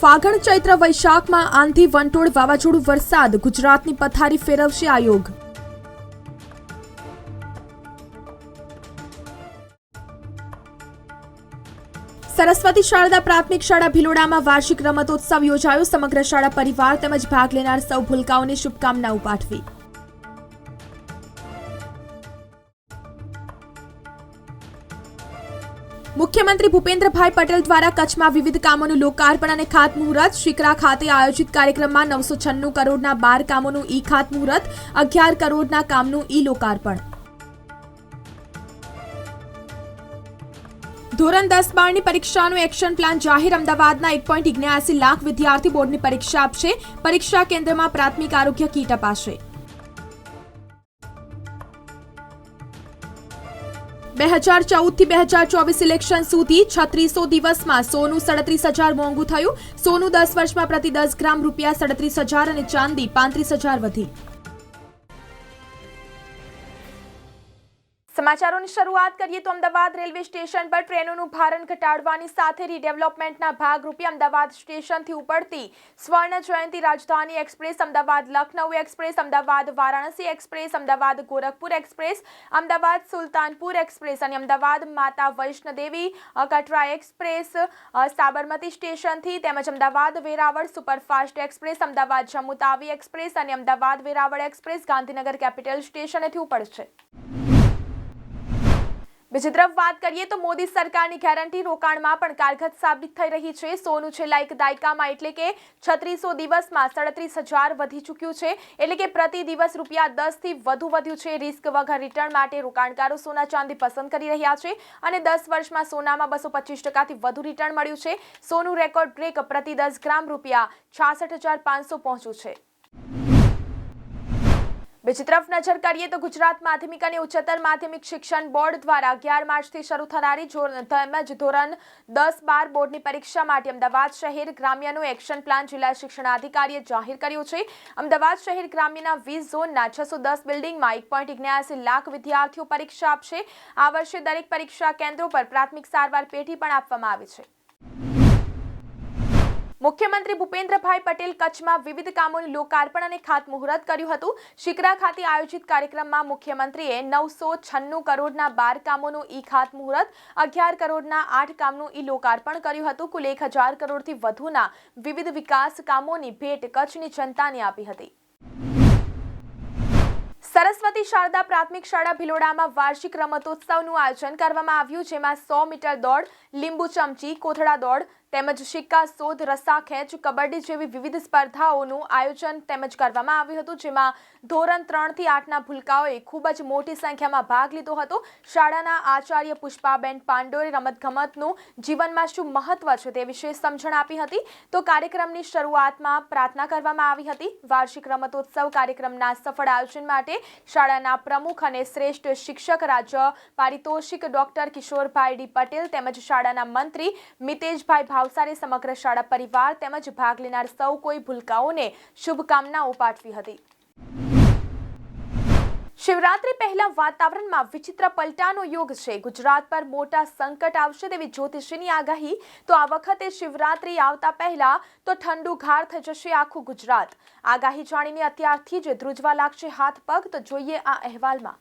ફાગણ ચૈત્ર વૈશાખમાં આંધી વંટોળ વાવાઝોડું વરસાદ ગુજરાતની પથારી ફેરવશે આયોગ. સરસ્વતી શારદા પ્રાથમિક શાળા ભિલોડામાં વાર્ષિક રમતોત્સવ યોજાયો. સમગ્ર શાળા પરિવાર તેમજ ભાગ લેનાર સૌ ભૂલકાઓને શુભકામનાઓ પાઠવી. મુખ્યમંત્રી ભૂપેન્દ્રભાઈ પટેલ દ્વારા કચ્છમાં વિવિધ કામોનું લોકાર્પણ અને ખાતમુહૂર્ત. શિકરા ખાતે આયોજિત કાર્યક્રમમાં નવસો છન્નું કરોડના બાર કામોનું ઈ ખાતમુહૂર્ત, અગિયાર કરોડના કામનું ઈ લોકાર્પણ. ધોરણ દસ બારની પરીક્ષાનું એક્શન પ્લાન જાહેર. અમદાવાદના એક પોઈન્ટ લાખ વિદ્યાર્થી બોર્ડની પરીક્ષા આપશે. પરીક્ષા કેન્દ્રમાં પ્રાથમિક આરોગ્ય કીટ અપાશે. બે હજાર ચૌદથી બે હજાર ચોવીસ ઇલેક્શન સુધી છત્રીસો દિવસમાં સોનું સડત્રીસ હજાર મોંઘું થયું. સોનું દસ વર્ષમાં પ્રતિ દસ ગ્રામ રૂપિયા સડત્રીસ હજાર અને ચાંદી પાંત્રીસ હજાર વધી. સમાચારોની શરૂઆત કરીએ તો અમદાવાદ રેલવે સ્ટેશન પર ટ્રેનોનું ભારણ ઘટાડવાની સાથે રીડેવલપમેન્ટના ભાગરૂપે અમદાવાદ સ્ટેશનથી ઉપડતી Swarna Jayanti Rajdhani express, Ahmedabad Lucknow express, Ahmedabad Varanasi express, Ahmedabad Gorakhpur express, Ahmedabad Sultanpur express અને અમદાવાદ માતા વૈષ્ણદેવી કટરા એક્સપ્રેસ સાબરમતી સ્ટેશનથી તેમજ Ahmedabad Veraval superfast express, Ahmedabad Jammu Tawi express અને અમદાવાદ વેરાવળ એક્સપ્રેસ ગાંધીનગર કેપિટલ સ્ટેશનેથી ઉપડશે. બીજી તરફ વાત કરીએ તો મોદી સરકારની ગેરંટી રોકાણમાં પણ કારગત સાબિત થઈ રહી છે. સોનું છેલ્લા એક દાયકામાં એટલે કે છત્રીસો દિવસમાં સડત્રીસ હજાર વધી ચૂક્યું છે. એટલે કે પ્રતિ દિવસ રૂપિયા દસથી વધુ વધ્યું છે. રિસ્ક વગર રિટર્ન માટે રોકાણકારો સોના ચાંદી પસંદ કરી રહ્યા છે અને દસ વર્ષમાં સોનામાં બસો પચીસ ટકાથી વધુ રિટર્ન મળ્યું છે. સોનું રેકોર્ડ બ્રેક પ્રતિ દસ ગ્રામ રૂપિયા છાસઠ હજાર પાંચસો પહોંચ્યું છે. બીજી તરફ નજર કરીએ તો ગુજરાત માધ્યમિક અને ઉચ્ચતર માધ્યમિક શિક્ષણ બોર્ડ દ્વારા અગિયાર માર્ચથી શરૂ થનારી તેમજ ધોરણ દસ બાર બોર્ડની પરીક્ષા માટે અમદાવાદ શહેર ગ્રામ્યનું એક્શન પ્લાન જિલ્લા શિક્ષણાધિકારીએ જાહેર કર્યું છે. અમદાવાદ શહેર ગ્રામ્યના વીસ ઝોનના છસો દસ બિલ્ડિંગમાં એક પોઈન્ટ ઇગ્યાસી લાખ વિદ્યાર્થીઓ પરીક્ષા આપશે. આ વર્ષે દરેક પરીક્ષા કેન્દ્રો પર પ્રાથમિક સારવાર પેઢી પણ આપવામાં આવી છે. મુખ્યમંત્રી ભૂપેન્દ્રભાઈ પટેલ કચ્છમાં વિવિધ કામોનું લોકાર્પણ અને ખાતમુહૂર્ત કર્યું હતું. શિકરા ખાતે આયોજિત કાર્યક્રમમાં મુખ્યમંત્રીએ નવસો છન્નું કરોડના બાર કામોનું ઈ ખાતમુહૂર્ત, અગિયાર કરોડના આઠ કામનું ઈ લોકાર્પણ કર્યું હતું. કુલ એક હજાર કરોડથી વધુના વિવિધ વિકાસ કામોની ભેટ કચ્છની જનતાને આપી હતી. સરસ્વતી શારદા પ્રાથમિક શાળા ભિલોડામાં વાર્ષિક રમતોત્સવનું આયોજન કરવામાં આવ્યું, જેમાં સો મીટર દોડ, લીંબુ ચમચી, કોથળા દોડ તેમજ સિક્કા શોધ રસ્સા, ખેંચ, કબડ્ડી જેવી વિવિધ સ્પર્ધાઓનું આયોજન તેમજ કરવામાં આવ્યું હતું, જેમાં ધોરણ ત્રણથી આઠના ભૂલકાઓએ ખૂબ જ મોટી સંખ્યામાં ભાગ લીધો હતો. શાળાના આચાર્ય પુષ્પાબેન પાંડોએ રમતગમતનું જીવનમાં શું મહત્વ છે તે વિશે સમજણ આપી હતી. તો કાર્યક્રમની શરૂઆતમાં પ્રાર્થના કરવામાં આવી હતી. વાર્ષિક રમતોત્સવ કાર્યક્રમના સફળ આયોજન માટે શાળાના પ્રમુખ અને શ્રેષ્ઠ શિક્ષક રાજ્ય પારિતોષિક ડોક્ટર કિશોરભાઈ ડી પટેલ તેમજ શાળાના મંત્રી મિતેશભાઈ ભાવસારે સમગ્ર શાળા પરિવાર તેમજ ભાગ લેનાર સૌ કોઈ ભૂલકાઓને શુભકામનાઓ પાઠવી હતી. શિવરાત્રી પહેલા વાતાવરણમાં વિચિત્ર પલટાનો યોગ છે. ગુજરાત પર મોટા સંકટ આવશે તેવી જ્યોતિષીની આગાહી. તો આ વખતે શિવરાત્રી આવતા પહેલા તો ઠંડુ ઘાર થઈ જશે આખું ગુજરાત. આગાહી જાણીને અત્યારથી જ ધ્રુજવા લાગશે હાથ પગ. તો જોઈએ આ અહેવાલમાં.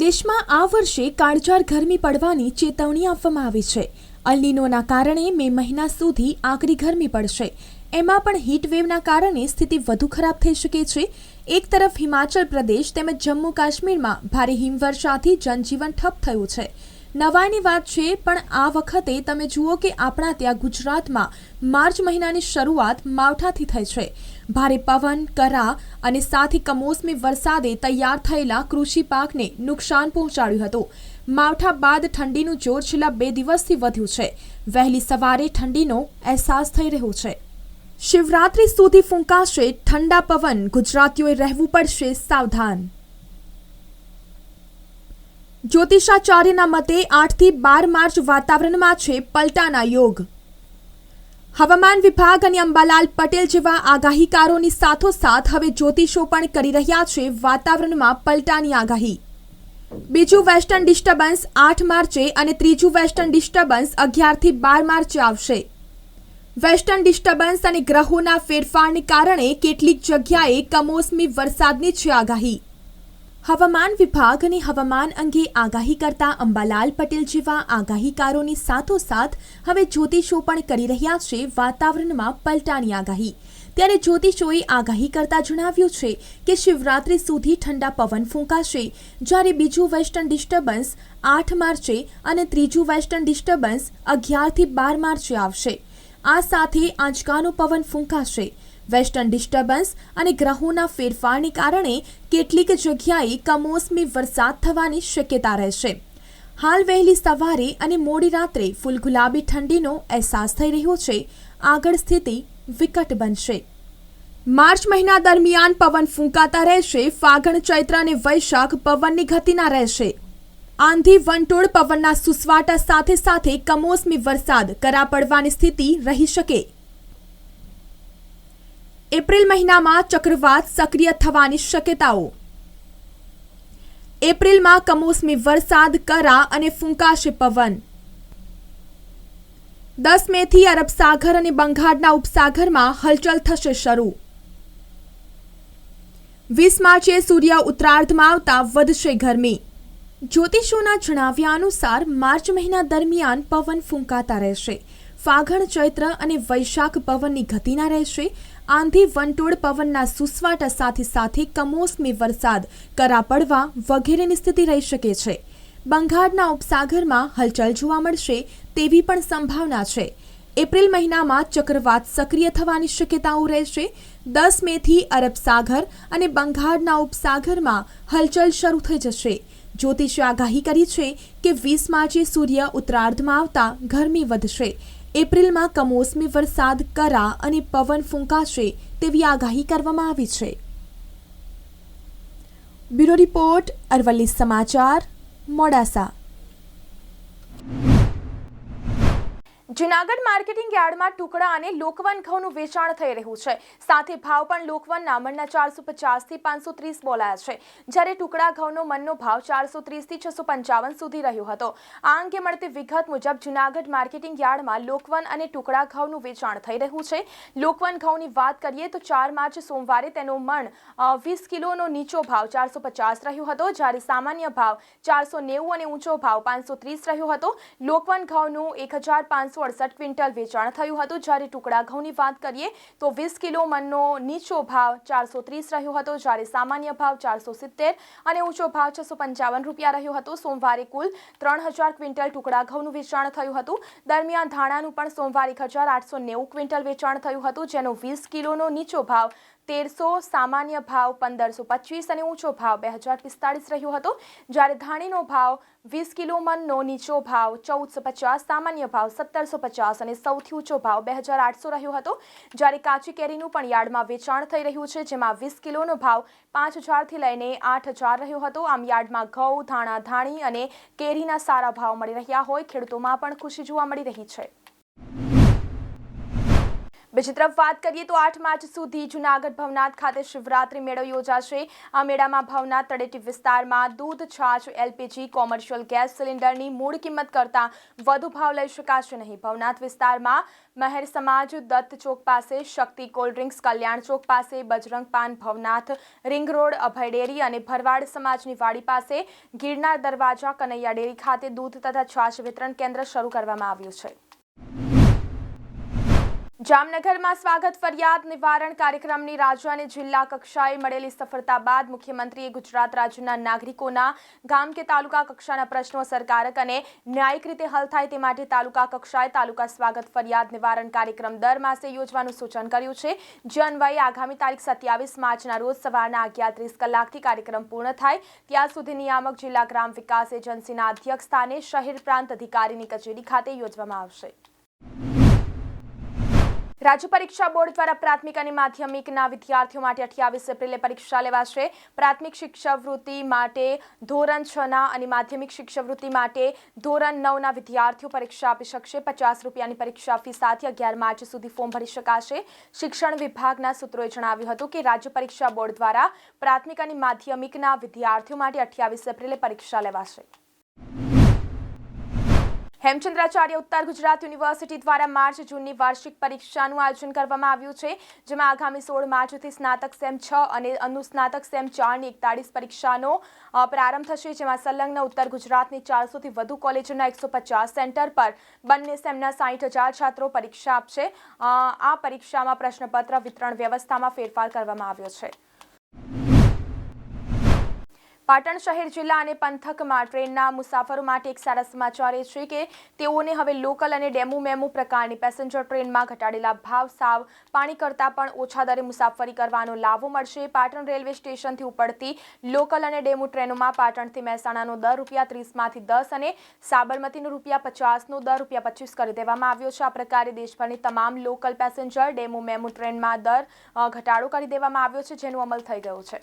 દેશમાં આ વર્ષે કાળઝાળ ગરમી પડવાની ચેતવણી આપવામાં આવી છે. અલ્નીનોના કારણે મે મહિના સુધી આકરી ગરમી પડશે. એમાં પણ હીટવેવના કારણે સ્થિતિ વધુ ખરાબ થઈ શકે છે. એક તરફ હિમાચલ પ્રદેશ તેમજ જમ્મુ કાશ્મીરમાં ભારે હિમવર્ષાથી જનજીવન ઠપ થયું છે. નવાઈની વાત છે, પણ આ વખતે તમે જુઓ કે આપણા ત્યાં ગુજરાતમાં માર્ચ મહિનાની શરૂઆત માવઠાથી થઈ છે. ભારે પવન, કરા અને સાથે કમોસમી વરસાદે તૈયાર થયેલા કૃષિ પાકને નુકસાન પહોંચાડ્યું હતું. માવઠા બાદ ઠંડીનું જોર છેલ્લા બે દિવસથી વધ્યું છે. વહેલી સવારે ઠંડીનો અહેસાસ થઈ રહ્યો છે. શિવરાત્રી સુધી ફૂંકાશે ઠંડા પવન. ગુજરાતીઓએ રહેવું પડશે સાવધાન. જ્યોતિષાચાર્યના મતે આઠથી બાર માર્ચ વાતાવરણમાં છે પલટાના યોગ. હવામાન વિભાગ અને અંબાલાલ પટેલ જેવા આગાહીકારોની સાથોસાથ હવે જ્યોતિષો પણ કરી રહ્યા છે વાતાવરણમાં પલટાની આગાહી. બીજું વેસ્ટર્ન ડિસ્ટર્બન્સ આઠ માર્ચે અને ત્રીજું વેસ્ટર્ન ડિસ્ટર્બન્સ અગિયારથી બાર માર્ચે આવશે. વેસ્ટર્ન ડિસ્ટર્બન્સ અને ગ્રહોના ફેરફારને કારણે કેટલીક જગ્યાએ કમોસમી વરસાદની છે આગાહી. હવામાન વિભાગ અને હવામાન અંગે આગાહી કરતા અંબાલાલ પટેલ જેવા આગાહીકારોની સાથોસાથ હવે જ્યોતિષો પણ કરી રહ્યા છે વાતાવરણમાં પલટાની આગાહી. ત્યારે જ્યોતિષોએ આગાહી કરતા જણાવ્યું છે કે શિવરાત્રી સુધી ઠંડા પવન ફૂંકાશે. જ્યારે બીજું વેસ્ટર્ન ડિસ્ટર્બન્સ આઠ માર્ચે અને ત્રીજું વેસ્ટર્ન ડિસ્ટર્બન્સ અગિયારથી બાર માર્ચે આવશે. આ સાથે આંચકાનો પવન ફૂંકાશે. વેસ્ટર્ન ડિસ્ટર્બન્સ અને ગ્રહોના ફેરફારને કારણે કેટલીક જગ્યાએ કમોસમી વરસાદ થવાની શક્યતા રહેશે. હાલ વહેલી સવારે અને મોડી રાત્રે ફૂલ ગુલાબી ઠંડીનો અહેસાસ થઈ રહ્યો છે. આગળ સ્થિતિ વિકટ બનશે. માર્ચ મહિના દરમિયાન પવન ફૂંકાતા રહેશે, ફાગણ, ચૈત્ર અને વૈશાખ પવનની ગતિના રહેશે. આંધી વંટોળ પવનના સુસવાટા સાથે સાથે કમોસમી વરસાદ કરા પડવાની સ્થિતિ રહી શકે. એપ્રિલ મહિનામાં ચક્રવાત સક્રિય થવાની શક્યતાઓ. એપ્રિલમાં કમોસમી વરસાદ કરા અને ફૂંકાશે પવન. દસ મેથી અરબ સાગર અને બંગાળના ઉપસાગરમાં હલચલ થશે શરૂ. વીસ માર્ચે સૂર્ય ઉત્તરાર્ધમાં આવતા વધશે ગરમી. જ્યોતિષોના જણાવ્યા અનુસાર માર્ચ મહિના દરમિયાન પવન ફૂંકાતા રહેશે. ફાગણ, ચૈત્ર અને વૈશાખ પવનની ગતિના રહેશે. આંધી વંટોળ પવનના સુસવાટા સાથે સાથે કમોસમી વરસાદ કરા પડવા વગેરેની સ્થિતિ રહી શકે છે. બંગાળના ઉપસાગરમાં હલચલ જોવા મળશે. તેવી પણ સંભાવના છે. એપ્રિલ મહિનામાં ચક્રવાત સક્રિય થવાની શક્યતાઓ રહેશે. દસ મેથી અરબ સાગર અને બંગાળના ઉપસાગરમાં હલચલ શરૂ થઈ જશે. જ્યોતિષે આગાહી કરી છે કે વીસ માર્ચે સૂર્ય ઉત્તરાર્ધમાં આવતા ગરમી વધશે. એપ્રિલમાં કમોસમી વરસાદ, કરા અને પવન ફૂંકાશે તેવી આગાહી કરવામાં આવી છે. બ્યુરો રિપોર્ટ અરવલ્લી સમાચાર, મોડાસા. જુનાગઢ માર્કેટિંગ યાર્ડમાં ટુકડા અને લોકવન ઘઉંનું વેચાણ થઈ રહ્યું છે. સાથે ભાવ પણ લોકવનના મણના ચારસો પચાસથી પાંચસો ત્રીસ બોલાયા છે. જ્યારે ટુકડા ઘઉંનો મનનો ભાવ ચારસો ત્રીસથી છસો પંચાવન સુધી રહ્યો હતો. આ અંગે મળતી વિગત મુજબ જુનાગઢ માર્કેટિંગ યાર્ડમાં લોકવન અને ટુકડા ઘઉંનું વેચાણ થઈ રહ્યું છે. લોકવન ઘઉંની વાત કરીએ તો ચાર માર્ચ સોમવારે તેનો મણ વીસ કિલોનો નીચો ભાવ ચારસો પચાસ રહ્યો હતો. જ્યારે સામાન્ય ભાવ ચારસો નેવું અને ઊંચો ભાવ પાંચસો ત્રીસ રહ્યો હતો. લોકવન ઘઉંનું એક હજાર પાંચસો અડસઠ ક્વિન્ટલ વેચાણ થયું હતું. જ્યારે ટુકડા ઘઉંની વાત કરીએ તો વીસ કિલો મનનો નીચો ભાવ ચારસો ત્રીસ રહ્યો હતો. જ્યારે સામાન્ય ભાવ ચારસો સિત્તેર અને ઊંચો ભાવ છસો પંચાવન રૂપિયા રહ્યો હતો. સોમવારે કુલ ત્રણ હજાર ક્વિન્ટલ ટુકડા ઘઉંનું વેચાણ થયું હતું. દરમિયાન ધાણાનું પણ સોમવારે એક હજાર આઠસો નેવું ક્વિન્ટલ વેચાણ થયું હતું, જેનો વીસ કિલોનો નીચો ભાવ તેરસો સામાન્ય ભાવ પંદરસો પચીસ અને ઊંચો ભાવ બે હજાર પિસ્તાળીસ રહ્યો હતો. જ્યારે ધાણીનો ભાવ વીસ કિલો મનનો, નીચો ભાવ ચૌદસો પચાસ, સામાન્ય ભાવ સત્તરસો પચાસ અને સૌથી ઊંચો ભાવ બે હજાર આઠસો રહ્યો હતો. જ્યારે કાચી કેરીનું પણ યાર્ડમાં વેચાણ થઈ રહ્યું છે, જેમાં વીસ કિલોનો ભાવ પાંચ હજારથી લઈને આઠ હજાર રહ્યો હતો. આમ યાર્ડમાં ઘઉં, ધાણા, ધાણી અને કેરીના સારા ભાવ મળી રહ્યા હોય, ખેડૂતોમાં પણ ખુશી જોવા મળી રહી છે. બીજી તરફ વાત કરીએ તો આઠ માર્ચ સુધી જુનાગઢ ભવનાથ ખાતે શિવરાત્રી મેળો યોજાશે. આ મેળામાં ભવનાથ તળેટી વિસ્તારમાં દૂધ, છાશ, એલપીજી, કોમર્શિયલ ગેસ સિલિન્ડરની મૂળ કિંમત કરતાં વધુ ભાવ લઈ શકાશે નહીં. ભવનાથ વિસ્તારમાં મહેર સમાજ દત્ત ચોક પાસે, શક્તિ કોલ્ડ ડ્રિંક્સ કલ્યાણ ચોક પાસે, બજરંગ પાન Bhavnath ring road, Abhay dairy અને ભરવાડ સમાજની વાડી પાસે, ગિરનાર દરવાજા કનૈયા ડેરી ખાતે દૂધ તથા છાશ વિતરણ કેન્દ્ર શરૂ કરવામાં આવ્યું છે. જામનગરમાં સ્વાગત ફરિયાદ નિવારણ કાર્યક્રમની રાજ્ય અને જિલ્લા કક્ષાએ મળેલી સફળતા બાદ મુખ્યમંત્રીએ ગુજરાત રાજ્યના નાગરિકોના ગામ કે તાલુકા કક્ષાના પ્રશ્નો સરકારક અને ન્યાયિક રીતે હલ થાય તે માટે તાલુકા કક્ષાએ તાલુકા સ્વાગત ફરિયાદ નિવારણ કાર્યક્રમ દર માસે યોજવાનું સૂચન કર્યું છે. જે અન્વયે આગામી તારીખ સત્યાવીસ માર્ચના રોજ સવારના અગિયાર ત્રીસ કલાકથી કાર્યક્રમ પૂર્ણ થાય. ત્યાં સુધી નિયામક જિલ્લા ગ્રામ વિકાસ એજન્સીના અધ્યક્ષ સ્થાને શહેર પ્રાંત અધિકારીની કચેરી ખાતે યોજવામાં આવશે. રાજ્ય પરીક્ષા બોર્ડ દ્વારા પ્રાથમિક અને માધ્યમિકના વિદ્યાર્થીઓ માટે અઠ્યાવીસ એપ્રિલે પરીક્ષા લેવાશે. પ્રાથમિક શિક્ષાવૃત્તિ માટે ધોરણ છના અને માધ્યમિક શિક્ષાવૃત્તિ માટે ધોરણ નવના વિદ્યાર્થીઓ પરીક્ષા આપી શકશે. પચાસ રૂપિયાની પરીક્ષા ફી સાથે અગિયાર માર્ચ સુધી ફોર્મ ભરી શકાશે. શિક્ષણ વિભાગના સૂત્રોએ જણાવ્યું હતું કે રાજ્ય પરીક્ષા બોર્ડ દ્વારા પ્રાથમિક અને માધ્યમિકના વિદ્યાર્થીઓ માટે અઠ્યાવીસ એપ્રિલે પરીક્ષા લેવાશે. હેમચંદ્રાચાર્ય ઉત્તર ગુજરાત યુનિવર્સિટી દ્વારા માર્ચ જૂનની વાર્ષિક પરીક્ષાનું આયોજન કરવામાં આવ્યું છે, જેમાં આગામી સોળ માર્ચથી સ્નાતક સેમ છ અને અનુસ્નાતક સેમ ચારની એકતાળીસ પરીક્ષાનો પ્રારંભ થશે, જેમાં સંલગ્ન ઉત્તર ગુજરાતની ચારસોથી વધુ કોલેજોના એકસો પચાસ સેન્ટર પર બંને સેમના સાઠ હજાર છાત્રો પરીક્ષા આપશે. આ પરીક્ષામાં પ્રશ્નપત્ર વિતરણ વ્યવસ્થામાં ફેરફાર કરવામાં આવ્યો છે. પાટણ શહેર જિલ્લા અને પંથકમાં ટ્રેનના મુસાફરો માટે એક સારા સમાચાર એ છે કે તેઓને હવે લોકલ અને ડેમુ મેમુ પ્રકારની પેસેન્જર ટ્રેનમાં ઘટાડેલા ભાવ, સાવ, પાણી કરતાં પણ ઓછા દરે મુસાફરી કરવાનો લાભો મળશે. પાટણ રેલવે સ્ટેશનથી ઉપડતી લોકલ અને ડેમુ ટ્રેનોમાં પાટણથી મહેસાણાનો દર રૂપિયા ત્રીસમાંથી દસ અને સાબરમતીનો રૂપિયા પચાસનો દર રૂપિયા પચીસ કરી દેવામાં આવ્યો છે. આ પ્રકારે દેશભરની તમામ લોકલ પેસેન્જર ડેમુ મેમુ ટ્રેનમાં દર ઘટાડો કરી દેવામાં આવ્યો છે, જેનો અમલ થઈ ગયો છે.